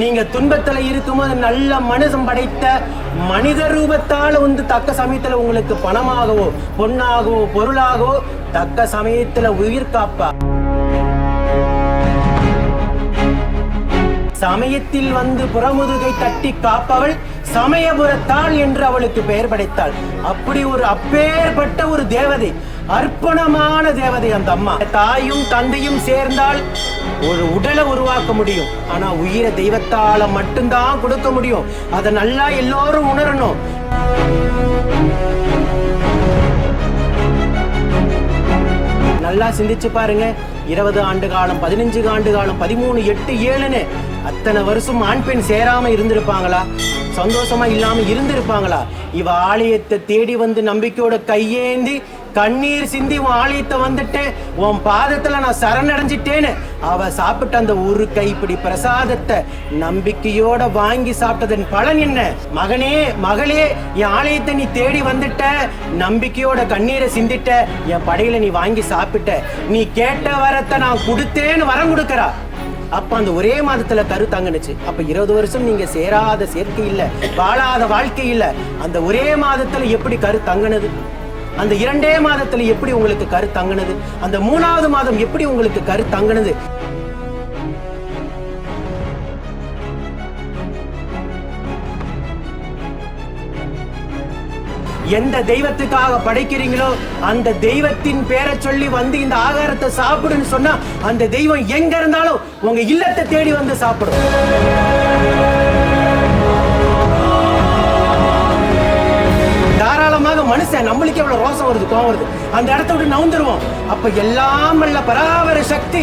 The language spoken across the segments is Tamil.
நீங்க துன்பத்துல இருக்கும்போது நல்ல மனுஷன் படைத்த மனித ரூபத்தால வந்து தக்க சமயத்துல உங்களுக்கு பணமாகவோ பொண்ணாகவோ பொருளாகவோ தக்க சமயத்துல உயிர் காப்பா. சமயத்தில் வந்து புறமுதுகை தட்டி காப்பவள் சமயபுரத்தாள் என்று அவளுக்கு பெயர் படைத்தாள். அப்படி ஒரு அப்பேற்பட்ட ஒரு தேவதை. அர்ப்பணமான தேவதை அந்த அம்மா. தாயும் தந்தையும் சேர்ந்தால் ஒரு உடலை உருவாக்க முடியும். ஆனா உயிரை தெய்வத்தால மட்டும்தான் கொடுக்க முடியும். அதை நல்லா எல்லோரும் உணரணும். நல்லா சிந்திச்சு பாருங்க. இருபது ஆண்டு காலம் பதினஞ்சு ஆண்டு காலம் பதிமூணு எட்டு ஏழுன்னு அத்தனை வருஷம் ஆண் பெண் சேராம இருந்திருப்பாங்களா? சந்தோஷமா இல்லாம இருந்திருப்பாங்களா? இவ ஆலயத்தை தேடி வந்து நம்பிக்கையோட கையேந்தி கண்ணீர் சிந்தி உன் ஆலயத்தை வந்துட்டேன் உன் பாதத்துல நான் சரணடைஞ்சிட்டேன்னு. அவ சாப்பிட்ட அந்த ஒரு கைப்பிடி பிரசாதத்தை நம்பிக்கையோட வாங்கி சாப்பிட்டதன் பலன் என்ன? மகனே மகளே என் ஆலயத்தை நீ தேடி வந்துட்ட. நம்பிக்கையோட கண்ணீரை சிந்திட்ட என் படையில நீ வாங்கி சாப்பிட்ட. நீ கேட்ட வரத்தை நான் கொடுத்தேன்னு வரம் கொடுக்கறா. அப்ப அந்த ஒரே மாதத்துல கரு தங்குனுச்சு. அப்ப இருபது வருஷம் நீங்க சேராத சேர்க்கை இல்ல வாழாத வாழ்க்கை இல்ல. அந்த ஒரே மாதத்துல எப்படி கரு தங்குனது? அந்த இரண்டே மாதத்துல எப்படி உங்களுக்கு கரு தங்குனது? அந்த மூணாவது மாதம் எப்படி உங்களுக்கு கரு தங்குனது? எந்த தெய்வத்துக்காக படைக்கிறீங்களோ அந்த தெய்வத்தின் பேரை சொல்லி வந்து இந்த ஆகாரத்தை சாப்பிடுன்னு சொன்னா அந்த தெய்வம் எங்க இருந்தாலும் உங்க இல்லத்தை தேடி வந்து சாப்பிடும். அந்த இடத்த விட்டு நவுந்துருவோம் அப்ப எல்லாம் வல்ல பராபர சக்தி.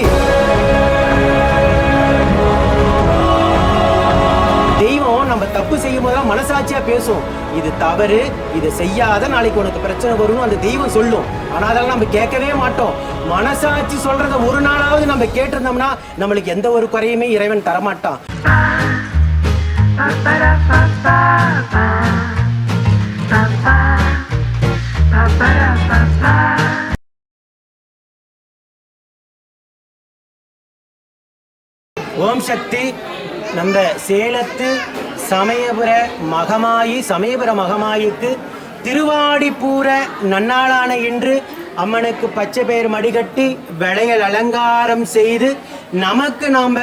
தெய்வம் நம்ம தப்பு செய்யும் போதெல்லாம் மனசாட்சியா பேசும். இது தவறு இது செய்யாத நாளைக்கு உனக்கு பிரச்சனை வரும்னு அந்த தெய்வம் சொல்லும். ஆனா அதெல்லாம் நம்ம கேட்கவே மாட்டோம். மனசாட்சி சொல்றத ஒரு நாளாவது நம்ம கேட்டிருந்தோம்னா நம்மளுக்கு எந்த ஒரு குறையுமே இறைவன் தரமாட்டான். ஓம் சக்தி. நம்ம சேலத்து சமயபுர மகமாயி சமயபுர மகமாயிக்கு திருவாடிப்பூர நன்னாளான இன்று அம்மனுக்கு பச்சை பெயர் மடிகட்டி விளையல் அலங்காரம் செய்து நமக்கு நாம்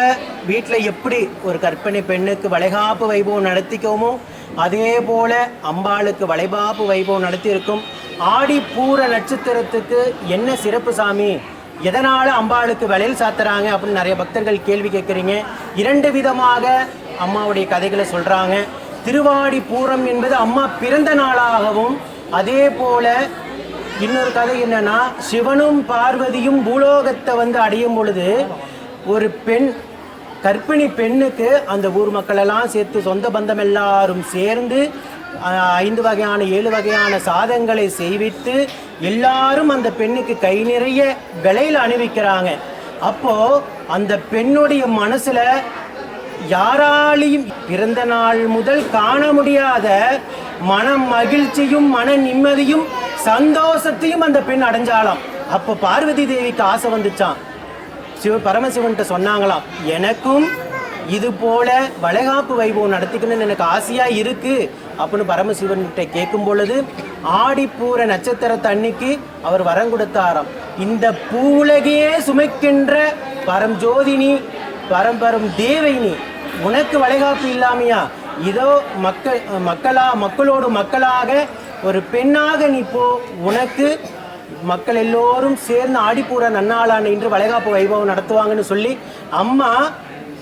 வீட்டில் எப்படி ஒரு கற்பனை பெண்ணுக்கு வளைகாப்பு வைபவம் நடத்திக்கோமோ அதே போல அம்பாளுக்கு வளைபாப்பு வைபவம் நடத்தியிருக்கும் ஆடிப்பூர நட்சத்திரத்துக்கு என்ன சிறப்பு சாமி? எதனால் அம்பாளுக்கு வளையல் சாத்துறாங்க அப்படின்னு நிறைய பக்தர்கள் கேள்வி கேட்குறீங்க. இரண்டு விதமாக அம்மாவுடைய கதைகளை சொல்கிறாங்க திருவாடி பூரம் என்பது அம்மா பிறந்த நாளாகவும் அதே போல இன்னொரு கதை என்னன்னா சிவனும் பார்வதியும் பூலோகத்தை வந்து அடையும் பொழுது ஒரு பெண் கர்ப்பிணி பெண்ணுக்கு அந்த ஊர் மக்களெல்லாம் சேர்த்து சொந்த பந்தம் எல்லாரும் சேர்ந்து ஐந்து வகையான ஏழு வகையான சாதங்களை செய்வித்து எல்லாரும் அந்த பெண்ணுக்கு கை நிறைய விலையில் அணிவிக்கிறாங்க. அப்போ அந்த பெண்ணுடைய மனசுல யாராலையும் பிறந்த நாள் முதல் காண முடியாத மன மகிழ்ச்சியும் மன நிம்மதியும் சந்தோஷத்தையும் அந்த பெண் அடைஞ்சாலாம் அப்போ பார்வதி தேவிக்கு ஆசை வந்துச்சான் சிவ பரமசிவன்கிட்ட சொன்னாங்களாம் எனக்கும் இது போல வளைகாப்பு வைபவம் நடத்திக்கணும்னு எனக்கு ஆசையாக இருக்கு. அப்படின்னு பரமசிவன்கிட்ட கேட்கும் பொழுது ஆடிப்பூர நட்சத்திர அன்னைக்கு அவர் வரம் கொடுத்தாராம். இந்த பூவுலகையே சுமைக்கின்ற பரம் ஜோதினி பரம்பரம் தேவைனி உனக்கு வளைகாப்பு இல்லாமையா? இதோ மக்கள் மக்களா மக்களோடு மக்களாக ஒரு பெண்ணாக நீ போ. உனக்கு மக்கள் எல்லோரும் சேர்ந்து ஆடிப்பூர நன்னாளான இன்று வளைகாப்பு வைபவம் நடத்துவாங்கன்னு சொல்லி அம்மா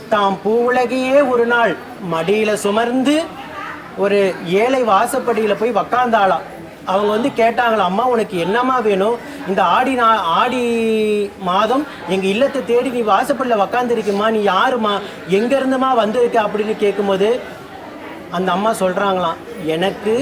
தாம் பூவுலகையே ஒரு நாள் மடியில் சுமர்ந்து ஒரு ஏழை வாசப்படியில் போய் உக்காந்தாளாம் அவங்க வந்து கேட்டாங்களா அம்மா உனக்கு என்னம்மா வேணும்? இந்த ஆடி நா ஆடி மாதம் எங்கள் இல்லத்தை தேடி நீ வாசப்படியில் உக்காந்துருக்குமா நீ யாருமா எங்கேருந்துமா வந்திருக்க? அப்படின்னு கேட்கும்போது அந்த அம்மா சொல்கிறாங்களாம் எனக்கு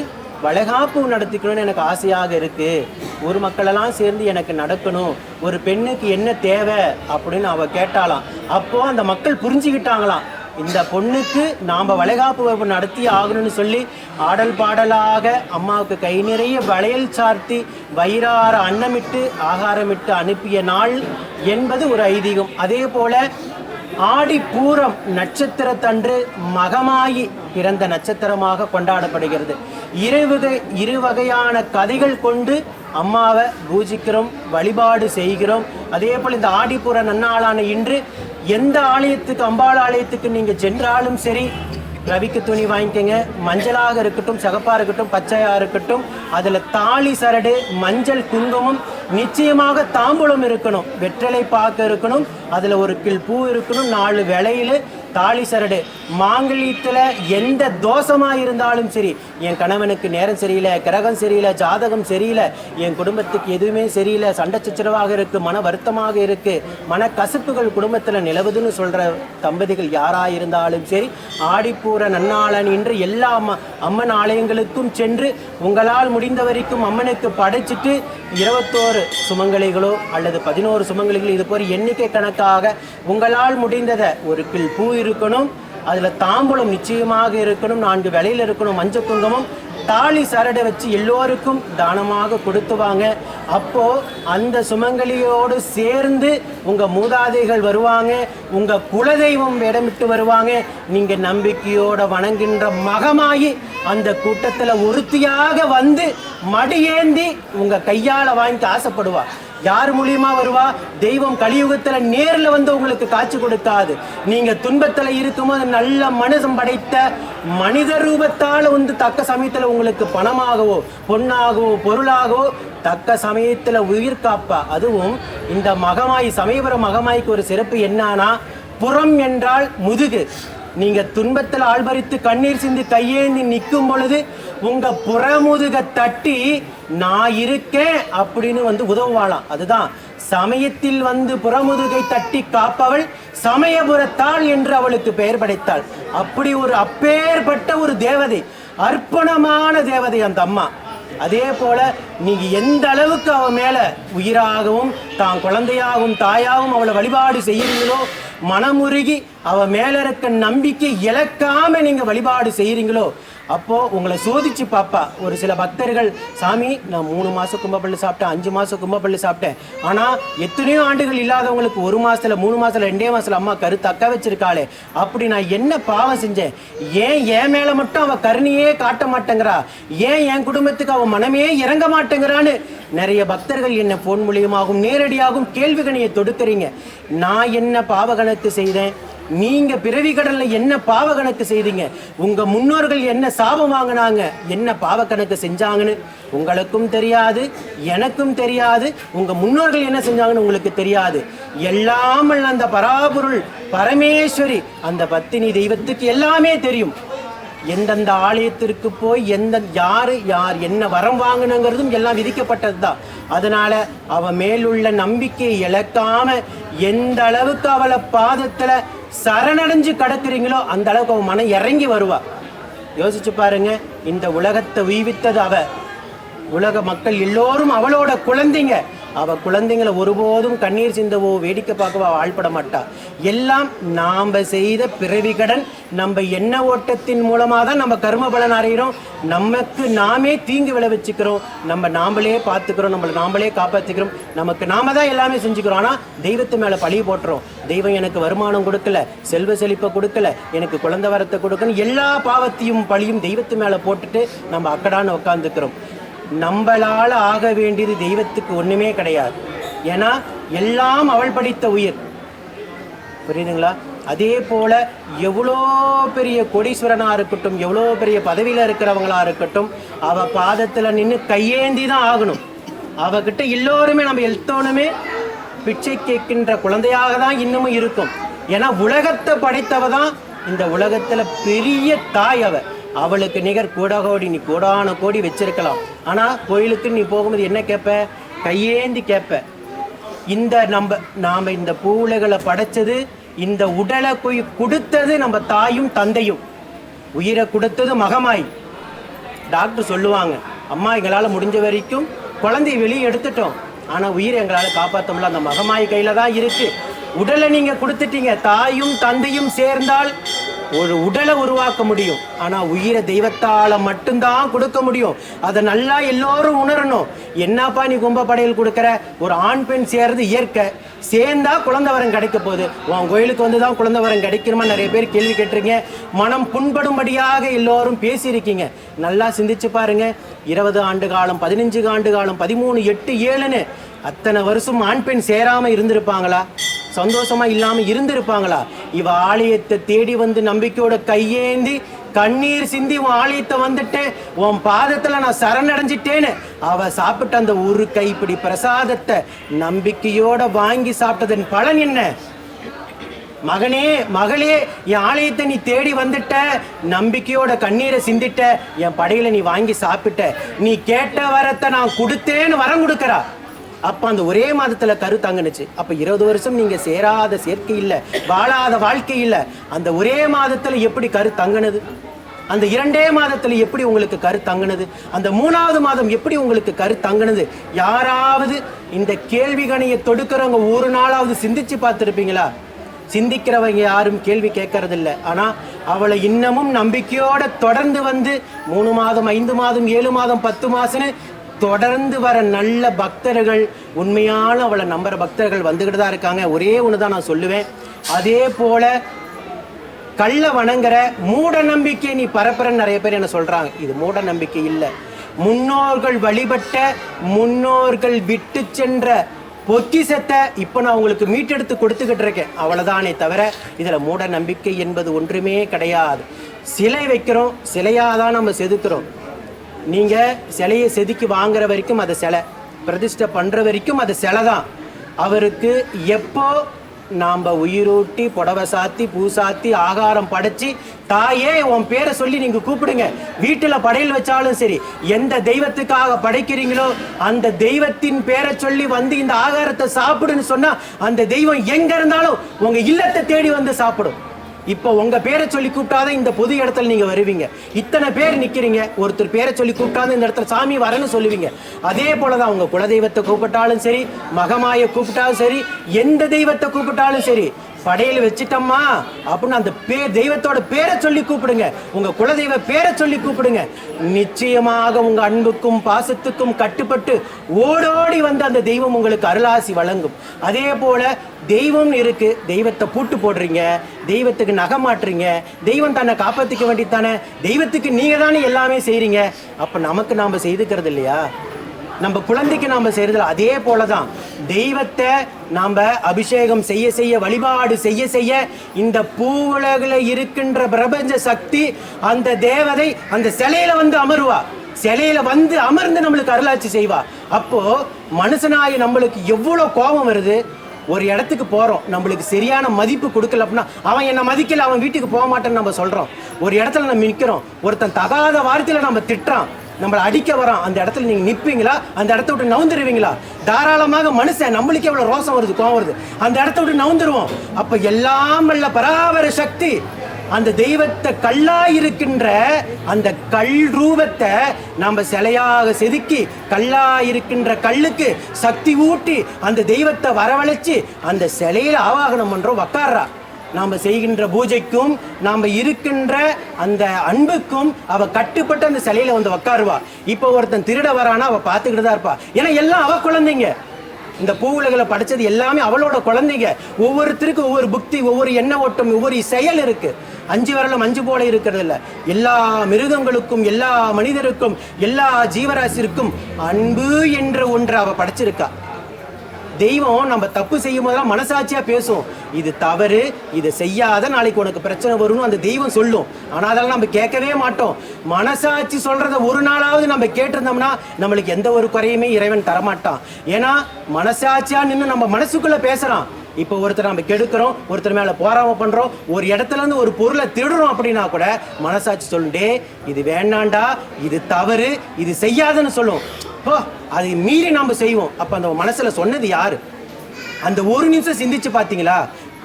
வளைகாப்பு நடத்திக்கணும்னு எனக்கு ஆசையாக இருக்குது ஒரு மக்களெல்லாம் சேர்ந்து எனக்கு நடக்கணும். ஒரு பெண்ணுக்கு என்ன தேவை அப்படின்னு அவள் கேட்டாலாம் அப்போது அந்த மக்கள் புரிஞ்சுக்கிட்டாங்களாம். இந்த பொண்ணுக்கு நாம் வளைகாப்பு வகுப்பு நடத்தி ஆகணும்னு சொல்லி ஆடல் பாடலாக அம்மாவுக்கு கை நிறைய வளையல் சார்த்தி வயிறார அன்னமிட்டு ஆகாரமிட்டு அனுப்பிய நாள் என்பது ஒரு ஐதீகம். அதே போல ஆடி பூரம் நட்சத்திரத்தன்று மகமாயி பிறந்த நட்சத்திரமாக கொண்டாடப்படுகிறது. இருவகை இரு வகையான கதைகள் கொண்டு அம்மாவை பூஜிக்கிறோம் வழிபாடு செய்கிறோம். அதே போல் இந்த ஆடிப்புற நன்னாளான இன்று எந்த ஆலயத்துக்கு அம்பாள் ஆலயத்துக்கு நீங்கள் சென்றாலும் சரி ரவிக்கு துணி வாங்கிக்கோங்க. மஞ்சளாக இருக்கட்டும் சகப்பாக இருக்கட்டும் பச்சையாக இருக்கட்டும் அதில் தாலி சரடு மஞ்சள் குங்குமம் நிச்சயமாக தாம்பூலம் இருக்கணும். வெற்றிலை பாக்கு இருக்கணும் அதில் ஒரு கில் பூ இருக்கணும் நாலு விலையில் தாலி சரடு. மாங்கல்யத்தில் எந்த தோஷமாக இருந்தாலும் சரி என் கணவனுக்கு நேரம் சரியில்லை கிரகம் சரியில்லை ஜாதகம் சரியில்லை என் குடும்பத்துக்கு எதுவுமே சரியில்லை சண்டை சச்சரவாக இருக்குது மன வருத்தமாக இருக்குது மன கசுப்புகள் குடும்பத்தில் நிலவுதுன்னு சொல்கிற தம்பதிகள் யாராக இருந்தாலும் சரி ஆடிப்பூர நன்னாளன் இன்று எல்லா அம்மன் ஆலயங்களுக்கும் சென்று உங்களால் முடிந்த வரைக்கும் அம்மனுக்கு படைச்சிட்டு இருபத்தோரு சுமங்கலிகளோ அல்லது பதினோரு சுமங்கலிகளோ இது போல எண்ணிக்கை கணக்காக உங்களால் முடிந்ததை ஒரு கில் பூ இருக்கணும். அதில் தாம்பூலம் நிச்சயமாக இருக்கணும் நான்கு விலையில் இருக்கணும் மஞ்சள் குங்குமம் தாலி சரடை வச்சு எல்லோருக்கும் தானமாக கொடுத்துவாங்க அப்போ அந்த சுமங்கலியோடு சேர்ந்து உங்க மூதாதைகள் வருவாங்க உங்க குலதெய்வம் இடமிட்டு வருவாங்க. நீங்க நம்பிக்கையோட வணங்குகின்ற மகமாயி அந்த கூட்டத்தில் ஒருத்தியாக வந்து மடியேந்தி உங்க கையால வாங்கி ஆசைப்படுவா. யார் மூலியமா வருவா? தெய்வம் கலியுகத்துல நேர்ல வந்து உங்களுக்கு காட்சி கொடுத்தாது. நீங்க துன்பத்துல இருக்கும்போது நல்ல மனசம் படைத்த மனித ரூபத்தால வந்து தக்க சமயத்துல உங்களுக்கு பணமாகவோ பொன்னாகவோ பொருளாகவோ தக்க சமயத்துல உயிர் காப்பா. அதுவும் இந்த மகமாய் சமயபுரம் மகமாய்க்கு ஒரு சிறப்பு என்னன்னா புறம் என்றால் முதுகு. நீங்க துன்பத்தில் ஆள்பறித்து கண்ணீர் சிந்தி கையேந்தி நிற்கும் பொழுது உங்க புறமுதுக தட்டி நான் இருக்கேன் அப்படின்னு வந்து உதவுவாளாம். அதுதான். சமயத்தில் வந்து புறமுதுகை தட்டி காப்பவள் சமயபுரத்தாள் என்று அவளுக்கு பெயர் படைத்தாள். அப்படி ஒரு அப்பேற்பட்ட ஒரு தேவதை அர்ப்பணமான தேவதை அந்த அம்மா. அதே போல நீங்க எந்த அளவுக்கு அவ மேல உயிராகவும் தான் குழந்தையாகவும் தாயாகவும் அவளை வழிபாடு செய்யறீங்களோ மனமுருகி அவ மேல இருக்க நம்பிக்கை இழக்காம நீங்க வழிபாடு செய்யறீங்களோ அப்போ உங்களை சோதிச்சு பாப்பா. ஒரு சில பக்தர்கள் சாமி நான் மூணு மாசம் கும்பப்பள்ளி சாப்பிட்டேன் அஞ்சு மாசம் கும்பப்பள்ளி சாப்பிட்டேன். ஆனா எத்தனையோ ஆண்டுகள் இல்லாதவங்களுக்கு ஒரு மாசத்துல மூணு மாசத்துல ரெண்டே மாசத்துல அம்மா கரு தக்க வச்சிருக்காளே. அப்படி நான் என்ன பாவம் செஞ்சேன்? ஏன் என் மேல மட்டும் அவ கருணையே காட்ட மாட்டேங்கிறா? ஏன் என் குடும்பத்துக்கு அவ மனமே இறங்க மாட்டேங்கிறான்னு? நிறைய பக்தர்கள் என்ன போன் மூலியமாகவும் நேரடியாகவும் கேள்விகணையை தொடுக்கிறீங்க. நான் என்ன பாவகணத்து செய்தேன்? நீங்க பிறவி கடல்ல என்ன பாவ கணக்கு செய்தீங்க? உங்க முன்னோர்கள் என்ன சாபம் வாங்கினாங்க? என்ன பாவ கணக்கு செஞ்சாங்கன்னு உங்களுக்கும் தெரியாது எனக்கும் தெரியாது. உங்க முன்னோர்கள் என்ன செஞ்சாங்கன்னு உங்களுக்கு தெரியாது. எல்லாம் அந்த பராபொருள் பரமேஸ்வரி அந்த பத்தினி தெய்வத்துக்கு எல்லாமே தெரியும். எந்தெந்த ஆலயத்திற்கு போய் எந்த யார் யார் என்ன வரம் வாங்கணுங்கிறதும் எல்லாம் விதிக்கப்பட்டது தான் அதனால அவ மேலுள்ள நம்பிக்கையை இழக்காம எந்த அளவுக்கு அவளை பாதத்துல சரணடைஞ்சு கடக்குறீங்களோ அந்த அளவுக்கு அவன் மனம் இறங்கி வருவா. யோசிச்சு பாருங்க இந்த உலகத்தை உய்வித்தது அவ. உலக மக்கள் எல்லோரும் அவளோட குழந்தைங்க. அவள் குழந்தைங்களை ஒருபோதும் கண்ணீர் சிந்தவோ வேடிக்கை பார்க்கவோ அவ ஆள்பட மாட்டா எல்லாம் நாம் செய்த பிறவி கடன். நம்ம எண்ண ஓட்டத்தின் மூலமாக தான் நம்ம கர்ம பலன் அடைகிறோம் நமக்கு நாமே தீங்கு விளைவிச்சுக்கிறோம். நம்ம நாமளே பார்த்துக்கிறோம். நம்மளை நாமளே காப்பாற்றிக்கிறோம் நமக்கு நாம தான் எல்லாமே செஞ்சுக்கிறோம். ஆனால் தெய்வத்து மேலே பழி போட்டுறோம். தெய்வம் எனக்கு வருமானம் கொடுக்கல செல்வ செழிப்பை கொடுக்கல எனக்கு குழந்தை வரத்தை கொடுக்கணும் எல்லா பாவத்தையும் பழியும் தெய்வத்து மேலே போட்டுட்டு நம்ம அக்கடான்னு உட்காந்துக்கிறோம் நம்மளால் ஆக வேண்டியது தெய்வத்துக்கு ஒன்றுமே கிடையாது. ஏன்னா எல்லாம் அவள் படித்த உயிர். புரியுதுங்களா? அதே போல் எவ்வளோ பெரிய கோடீஸ்வரனாக இருக்கட்டும் எவ்வளோ பெரிய பதவியில் இருக்கிறவங்களா இருக்கட்டும் அவள் பாதத்தில் நின்று கையேந்தி தான் ஆகணும். அவகிட்ட எல்லோருமே நம்ம எத்தோனுமே பிச்சை கேட்கின்ற குழந்தையாக தான் இன்னமும் இருக்கும். ஏன்னா உலகத்தை படைத்தவ தான் இந்த உலகத்தில் பெரிய தாய் அவள் அவளுக்கு நிகர் கூட கோடி நீ கோடான கோடி வச்சிருக்கலாம். ஆனால் கோயிலுக்கு நீ போகும்போது என்ன கேட்ப கையேந்தி கேட்ப இந்த நம்ம நாம் இந்த பூவுலகளை படைச்சது இந்த உடலை போய் கொடுத்தது நம்ம தாயும் தந்தையும். உயிரை கொடுத்தது மகமாய். டாக்டர் சொல்லுவாங்க அம்மா எங்களால் முடிஞ்ச வரைக்கும் குழந்தைய வெளியே எடுத்துட்டோம். ஆனால் உயிரை எங்களால் காப்பாற்ற முடியல. அந்த மகமாய் கையில் தான் இருக்குது உடலை நீங்கள் கொடுத்துட்டீங்க. தாயும் தந்தையும் சேர்ந்தால் ஒரு உடலை உருவாக்க முடியும். ஆனால் உயிரை தெய்வத்தால் மட்டும்தான் கொடுக்க முடியும். அதை நல்லா எல்லோரும் உணரணும். என்னப்பா நீ கும்பப்படையில் கொடுக்குற? ஒரு ஆண் பெண் சேர்றது இயற்கை. சேர்ந்தா குழந்தை வரம் கிடைக்க போகுது. உன் கோயிலுக்கு வந்து தான் குழந்தை வரம் கிடைக்கணுமா? நிறைய பேர் கேள்வி கேட்டிருக்கீங்க. மனம் புண்படும்படியாக எல்லோரும் பேசியிருக்கீங்க. நல்லா சிந்திச்சு பாருங்க. இருபது ஆண்டு காலம் பதினஞ்சு ஆண்டு காலம் பதிமூணு எட்டு ஏழுன்னு அத்தனை வருஷம் ஆண் பெண் சேராம இருந்திருப்பாங்களா? சந்தோஷமா இல்லாம இருந்திருப்பாங்களா? இவ ஆலயத்தை தேடி வந்து நம்பிக்கையோட கையேந்தி கண்ணீர் சிந்தி உன் ஆலயத்தை வந்துட்டேன் உன் பாதத்துல நான் சரணடைஞ்சிட்டேன்னு அவ சாப்பிட்ட அந்த ஒரு கைப்பிடி பிரசாதத்தை நம்பிக்கையோட வாங்கி சாப்பிட்டதன் பலன் என்ன? மகனே மகளே என் ஆலயத்தை நீ தேடி வந்துட்ட நம்பிக்கையோட கண்ணீரை சிந்திட்ட என் படையில நீ வாங்கி சாப்பிட்ட நீ கேட்ட வரத்தை நான் கொடுத்தேன்னு வரம் கொடுக்கறா. அப்ப அந்த ஒரே மாதத்துல கரு தங்குனுச்சு. அப்ப இருபது வருஷம் நீங்க சேராத சேர்க்கை இல்ல வாழாத வாழ்க்கை இல்ல. அந்த ஒரே மாதத்துல எப்படி கரு தங்குனது? அந்த இரண்டே மாதத்துல எப்படி உங்களுக்கு கரு தங்குனது? அந்த மூணாவது மாதம் எப்படி உங்களுக்கு கரு தங்குனது? யாராவது இந்த கேள்வி கணையை தொடுக்கிறவங்க ஒரு நாளாவது சிந்திச்சு பார்த்துருப்பீங்களா? சிந்திக்கிறவங்க யாரும் கேள்வி கேட்கறதில்ல. ஆனா அவளை இன்னமும் நம்பிக்கையோட தொடர்ந்து வந்து மூணு மாதம் ஐந்து மாதம் ஏழு மாதம் பத்து மாசம்னு தொடர்ந்து வர நல்ல பக்தர்கள் உண்மையான அவளை நம்புற பக்தர்கள் வந்துகிட்டு தான் இருக்காங்க. ஒரே ஒன்று தான் நான் சொல்லுவேன். அதே போல கள்ள வணங்குற மூட நம்பிக்கை நீ பரப்புறன்னு நிறைய பேர் என்ன சொல்றாங்க. இது மூட நம்பிக்கை இல்லை. முன்னோர்கள் வழிபட்ட முன்னோர்கள் விட்டு சென்ற பொக்கிசத்தை இப்போ நான் உங்களுக்கு மீட்டெடுத்து கொடுத்துக்கிட்டு இருக்கேன். அவ்வளோதானே தவிர இதில் மூட நம்பிக்கை என்பது ஒன்றுமே கிடையாது. சிலை வைக்கிறோம் சிலையாக தான் நம்ம செதுக்கிறோம். நீங்கள் சிலையை செதுக்கி வாங்குற வரைக்கும் அது சிலை. பிரதிஷ்டை பண்ணுற வரைக்கும் அது சிலை தான். அவருக்கு எப்போ நாம் உயிரூட்டி புடவை சாத்தி பூ சாத்தி ஆகாரம் படைச்சி தாயே உன் பேரை சொல்லி நீங்கள் கூப்பிடுங்க. வீட்டில் படையல் வச்சாலும் சரி எந்த தெய்வத்துக்காக படைக்கிறீங்களோ அந்த தெய்வத்தின் பேரை சொல்லி வந்து இந்த ஆகாரத்தை சாப்பிடுன்னு சொன்னால் அந்த தெய்வம் எங்கே இருந்தாலும் உங்கள் இல்லத்தை தேடி வந்து சாப்பிடும். இப்போ உங்க பேரை சொல்லி கூப்பிட்டாதான் இந்த பொது இடத்துல நீங்க வருவீங்க. இத்தனை பேர் நிக்கிறீங்க ஒருத்தர் பேரை சொல்லி கூப்பிட்டாத இந்த இடத்துல சாமி வரேன்னு சொல்லுவீங்க. அதே போலதான் உங்க குலதெய்வத்தை கூப்பிட்டாலும் சரி மகமாயை கூப்பிட்டாலும் சரி எந்த தெய்வத்தை கூப்பிட்டாலும் சரி படையில் வச்சிட்டோமா அப்படின்னு அந்த பேர் தெய்வத்தோட பேரை சொல்லி கூப்பிடுங்க. உங்க குலதெய்வ பேரை சொல்லி கூப்பிடுங்க. நிச்சயமாக உங்க அன்புக்கும் பாசத்துக்கும் கட்டுப்பட்டு ஓடோடி வந்து அந்த தெய்வம் உங்களுக்கு அருளாசி வழங்கும். அதே போல தெய்வம் இருக்கு. தெய்வத்தை பூட்டு போடுறீங்க. தெய்வத்துக்கு நகை மாட்டுறீங்க தெய்வம் தன்னை காப்பாற்றிக்க வேண்டித்தானே தெய்வத்துக்கு நீங்க தானே எல்லாமே செய்றீங்க. அப்ப நமக்கு நாம செய்துக்கிறது இல்லையா? நம்ம குழந்தைக்கு நாம செய்யறதுல அதே போலதான். தெய்வத்தை நாம அபிஷேகம் செய்ய செய்ய வழிபாடு செய்ய செய்ய இந்த பூவுலகில் இருக்கின்ற பிரபஞ்ச சக்தி அந்த தேவதை அந்த சிலையில வந்து அமருவா. சிலையில வந்து அமர்ந்து நம்மளுக்கு அருளாட்சி செய்வா. அப்போ மனுஷனாகி நம்மளுக்கு எவ்வளவு கோபம் வருது? ஒரு இடத்துக்கு போறோம். நம்மளுக்கு சரியான மதிப்பு கொடுக்கல அப்படின்னா அவன் என்ன மதிக்கல அவன் வீட்டுக்கு போக மாட்டேன்னு நம்ம சொல்றோம். ஒரு இடத்துல நம்ம நிற்கிறோம் ஒருத்தன் தகாத வார்த்தையில நம்ம திட்டுறான். நம்மளை அடிக்க வரான். அந்த இடத்துல நீங்கள் நிற்பீங்களா அந்த இடத்த விட்டு நவுந்துருவீங்களா? தாராளமாக மனுஷன் நம்மளுக்கே எவ்வளோ ரோசம் வருது கோவம் வருது. அந்த இடத்த விட்டு நவுந்துருவோம். அப்போ எல்லாம் உள்ள பராபர சக்தி. அந்த தெய்வத்தை கல்லா இருக்கின்ற அந்த கல் ரூபத்தை நம்ம சிலையாக செதுக்கி கல்லாயிருக்கின்ற கல்லுக்கு சக்தி ஊட்டி அந்த தெய்வத்தை வரவழைச்சு அந்த சிலையில ஆவாகனம் பண்ணுறோம் உக்காடுறா நாம் செய்கின்ற பூஜைக்கும் நாம் இருக்கின்ற அந்த அன்புக்கும் அவ கட்டுப்பட்டு அந்த சிலையில வந்து உக்காருவா. இப்போ ஒருத்தன் திருட வரானா அவ பார்த்துக்கிட்டு தான் இருப்பா. ஏன்னா எல்லாம் அவ குழந்தைங்க. இந்த பூவுலகளை படைச்சது எல்லாமே அவளோட குழந்தைங்க. ஒவ்வொருத்தருக்கும் ஒவ்வொரு புக்தி ஒவ்வொரு எண்ண ஓட்டம் ஒவ்வொரு செயல் இருக்கு. அஞ்சு வரலும் அஞ்சு போல இருக்கிறது இல்லை. எல்லா மிருகங்களுக்கும் எல்லா மனிதருக்கும் எல்லா ஜீவராசிற்கும் அன்பு என்ற ஒன்று அவ படைச்சிருக்கா. தெய்வம் நம்ம தப்பு செய்யும் போதெல்லாம் மனசாட்சியா பேசும். இது தவறு இது செய்யாத நாளைக்கு உனக்கு பிரச்சனை வரும்னு அந்த தெய்வம் சொல்லும். ஆனா அதெல்லாம் நம்ம கேட்கவே மாட்டோம். மனசாட்சி சொல்றத ஒரு நாளாவது நம்ம கேட்டிருந்தோம்னா நம்மளுக்கு எந்த ஒரு குறையுமே இறைவன் தரமாட்டான். ஏன்னா மனசாட்சியா நின்று நம்ம மனசுக்குள்ள பேசுறான். இப்போ ஒருத்தர் நம்ம கெடுக்கிறோம் ஒருத்தர் மேல போராம பண்றோம் ஒரு இடத்துல இருந்து ஒரு பொருளை திருடுறோம் அப்படின்னா கூட மனசாட்சி சொல்லுண்டே இது வேண்டாண்டா இது தவறு இது செய்யாதுன்னு சொல்லும். அதை மீறி நாம் செய்வோம். அப்போ அந்த மனசில் சொன்னது யார்? அந்த ஒரு நிமிஷம் சிந்திச்சு பார்த்தீங்களா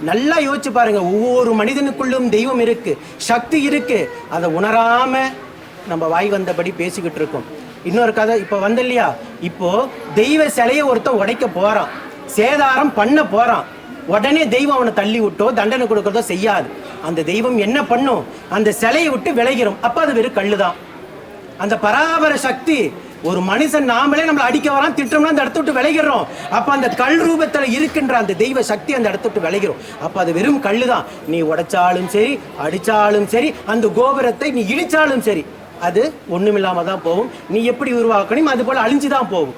நல்லா யோசிச்சு பாருங்க. ஒவ்வொரு மனிதனுக்குள்ளும் தெய்வம் இருக்கு சக்தி இருக்கு. அதை உணராம நம்ம வாய் வந்தபடி பேசிக்கிட்டு இருக்கோம். இன்னொரு கதை இப்போ வந்த இல்லையா இப்போ தெய்வ சிலையை ஒருத்தன் உடைக்க போறான். சேதாரம் பண்ண போறான். உடனே தெய்வம் அவனை தள்ளி விட்டோ தண்டனை கொடுக்கறதோ செய்யாது. அந்த தெய்வம் என்ன பண்ணும்? அந்த சிலையை விட்டு விளைகிறோம் அப்போ அது வெறும் கல்லுதான். அந்த பராபர சக்தி ஒரு மனுஷன் நாமளே நம்மளை அடிக்க வரான் திட்டம்னா அந்த இடத்த விட்டு விளைகிறோம் அப்ப அந்த கல் ரூபத்துல இருக்கின்ற அந்த தெய்வ சக்தி அந்த இடத்த விட்டு விளைகிறோம் அப்ப அது வெறும் கல்லு தான் நீ உடைச்சாலும் சரி அடிச்சாலும் சரி அந்த கோபுரத்தை நீ இடிச்சாலும் சரி அது ஒன்றுமில்லாமல் தான் போகும். நீ எப்படி உருவாக்கணும் அது போல அழிஞ்சு தான் போகும்.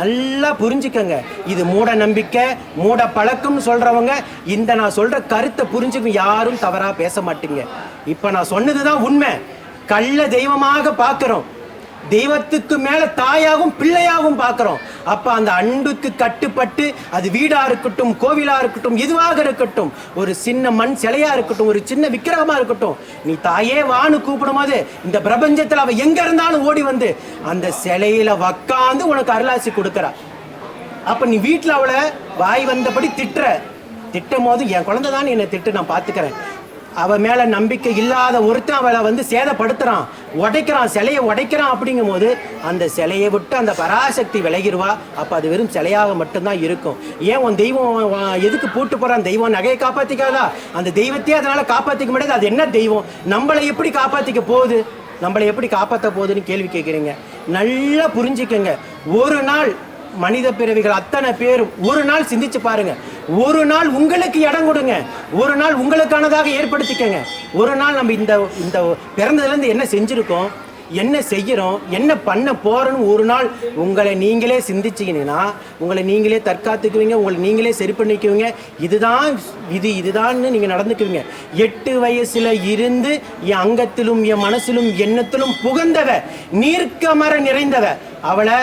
நல்லா புரிஞ்சுக்கங்க. இது மூட நம்பிக்கை மூட பழக்கம்னு சொல்றவங்க இந்த நான் சொல்ற கருத்தை புரிஞ்சுக்க யாரும் தவறா பேச மாட்டீங்க. இப்ப நான் சொன்னதுதான் உண்மை. கள்ள தெய்வமாக பார்க்கிறோம். தெய்வத்துக்கு மேல தாயாகவும் பிள்ளையாகவும் பார்க்கிறோம். அப்ப அந்த அன்புக்கு கட்டுப்பட்டு அது வீடா இருக்கட்டும் கோவிலா இருக்கட்டும் எதுவாக இருக்கட்டும் ஒரு சின்ன மண் சிலையா இருக்கட்டும் ஒரு சின்ன விக்கிரகமா இருக்கட்டும் நீ தாயே வான்னு கூப்பிடும் போது இந்த பிரபஞ்சத்துல அவ எங்க இருந்தாலும் ஓடி வந்து அந்த சிலையில உக்காந்து உனக்கு அருளாசி கொடுக்கறா. அப்ப நீ வீட்டில் அவளை வாய் வந்தபடி திட்டுற. திட்டும் போது என் குழந்தை தான் என்னை திட்டு நான் பாத்துக்கிறேன். அவ மேல நம்பிக்கை இல்லாத ஒருத்தன் அவளை வந்து சேதப்படுத்துறான். உடைக்கிறான் சிலையை உடைக்கிறான் அப்படிங்கும் போது அந்த சிலையை விட்டு அந்த பராசக்தி விலகிடுவா. அப்ப அது வெறும் சிலையாக மட்டும்தான் இருக்கும். ஏன் உன் தெய்வம் எதுக்கு பூட்டு போகிறான் தெய்வம் நகையை காப்பாத்திக்காதா? அந்த தெய்வத்தையே அதனால காப்பாத்திக்க முடியாது. அது என்ன தெய்வம்? நம்மளை எப்படி காப்பாத்திக்க போகுது? நம்மளை எப்படி காப்பாற்ற போகுதுன்னு கேள்வி கேட்குறீங்க. நல்லா புரிஞ்சுக்கங்க. ஒரு நாள் மனித பிறவிகள் அத்தனை பேரும் ஒரு நாள் சிந்திச்சு பாருங்க. ஒரு நாள் உங்களுக்கு இடம் கொடுங்க. ஒரு நாள் உங்களுக்கானதாக ஏற்படுத்திக்கங்க. ஒரு நாள் நம்ம இந்த இந்த பிறந்ததுலேருந்து என்ன செஞ்சுருக்கோம்? என்ன செய்கிறோம்? என்ன பண்ண போகிறோன்னு ஒரு நாள் உங்களை நீங்களே சிந்திச்சிங்கன்னா உங்களை நீங்களே தற்காத்துக்குவீங்க உங்களை நீங்களே சரி பண்ணிக்குவீங்க. இதுதான் இது இதுதான்னு நீங்கள் நடந்துக்குவீங்க. எட்டு வயசில் இருந்து என் அங்கத்திலும் என் மனசிலும் எண்ணத்திலும் புகுந்தவ நீர்க்கமர நிறைந்தவ அவளை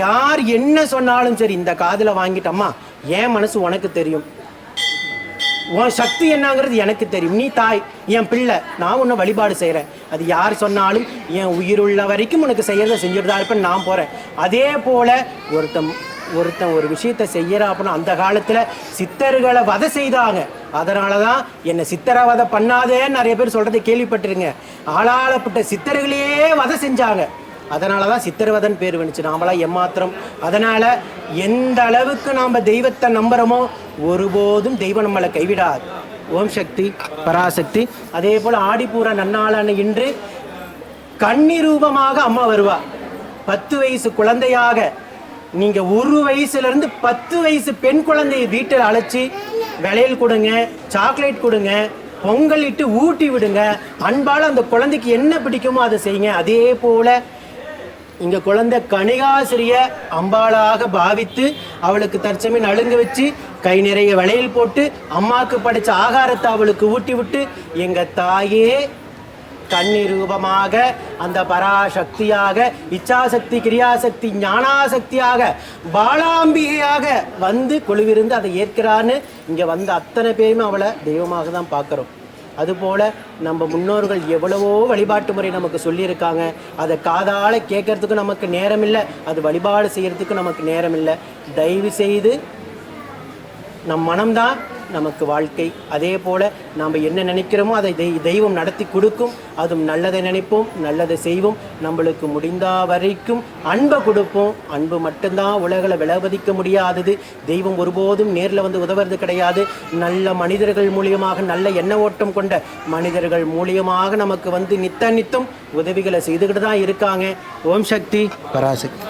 யார் என்ன சொன்னாலும் சரி இந்த காதில் வாங்கிட்டம்மா என் மனசு உனக்கு தெரியும். உன் சக்தி என்னங்கிறது எனக்கு தெரியும். நீ தாய் என் பிள்ளை நான் உன்னை வழிபாடு செய்கிறேன் அது யார் சொன்னாலும் என் உயிர் உள்ள வரைக்கும் உனக்கு செய்கிறத செஞ்சுட்டு தான் இருப்பேன் நான் போகிறேன் அதே போல் ஒருத்தன் ஒருத்தன் ஒரு விஷயத்தை செய்கிறா அப்படின்னு அந்த காலத்தில் சித்தர்களை வதை செய்தாங்க. அதனால தான் என்னை சித்தரை வதை பண்ணாதேன்னு நிறைய பேர் சொல்கிறத கேள்விப்பட்டிருங்க ஆளாளப்பட்ட சித்தர்களையே வதை செஞ்சாங்க. அதனால தான் சித்திரவதன் பேர் வந்துச்சு. நாமளாம் எம்மாத்திரம் அதனால் எந்த அளவுக்கு நாம் தெய்வத்தை நம்புறோமோ ஒருபோதும் தெய்வம் நம்மளை கைவிடாது. ஓம் சக்தி பராசக்தி. அதே போல் ஆடிப்பூர நன்னாளான இன்று கன்னி ரூபமாக அம்மா வருவா. பத்து வயசு குழந்தையாக நீங்கள் ஒரு வயசுலேருந்து பத்து வயசு பெண் குழந்தையை வீட்டில் அழைச்சி விளையல் கொடுங்க சாக்லேட் கொடுங்க பொங்கல் இட்டு ஊட்டி விடுங்க அன்பால் அந்த குழந்தைக்கு என்ன பிடிக்குமோ அதை செய்யுங்க. அதே போல் இங்க குழந்தை கணிகாசிரிய அம்பாளாக பாவித்து அவளுக்கு தற்சமயம் நலுங்க வச்சு கை நிறைய வளையல் போட்டு அம்மாவுக்கு படைச்ச ஆகாரத்தை அவளுக்கு ஊட்டி விட்டு எங்க தாயே தண்ணி ரூபமாக அந்த பராசக்தியாக இச்சாசக்தி கிரியாசக்தி ஞானாசக்தியாக பாலாம்பிகையாக வந்து குழுவிருந்து அதை ஏற்கிறான்னு இங்க வந்த அத்தனை பேருமே அவளை தெய்வமாக தான் பார்க்குறோம். அதுபோல் நம்ம முன்னோர்கள் எவ்வளவோ வழிபாட்டு முறை நமக்கு சொல்லியிருக்காங்க. அதை காதால கேட்கறதுக்கு நமக்கு நேரம் இல்லை அது வழிபாடு செய்யறதுக்கு நமக்கு நேரம் இல்லை தயவு செய்து நம் மனம்தான் நமக்கு வாழ்க்கை. அதே போல் நாம் என்ன நினைக்கிறோமோ அதை தெய் தெய்வம் நடத்தி கொடுக்கும். அதுவும் நல்லதை நினைப்போம் நல்லதை செய்வோம். நம்மளுக்கு முடிந்த வரைக்கும் அன்பை கொடுப்போம். அன்பு மட்டும்தான் உலகில் விலவதிக்க முடியாதது. தெய்வம் ஒருபோதும் நேரில் வந்து உதவுறது கிடையாது. நல்ல மனிதர்கள் மூலியமாக நல்ல எண்ண ஓட்டம் கொண்ட மனிதர்கள் மூலியமாக நமக்கு வந்து நித்த நித்தம் உதவிகளை செய்துக்கிட்டு தான் இருக்காங்க. ஓம் சக்தி. பராசக்தி.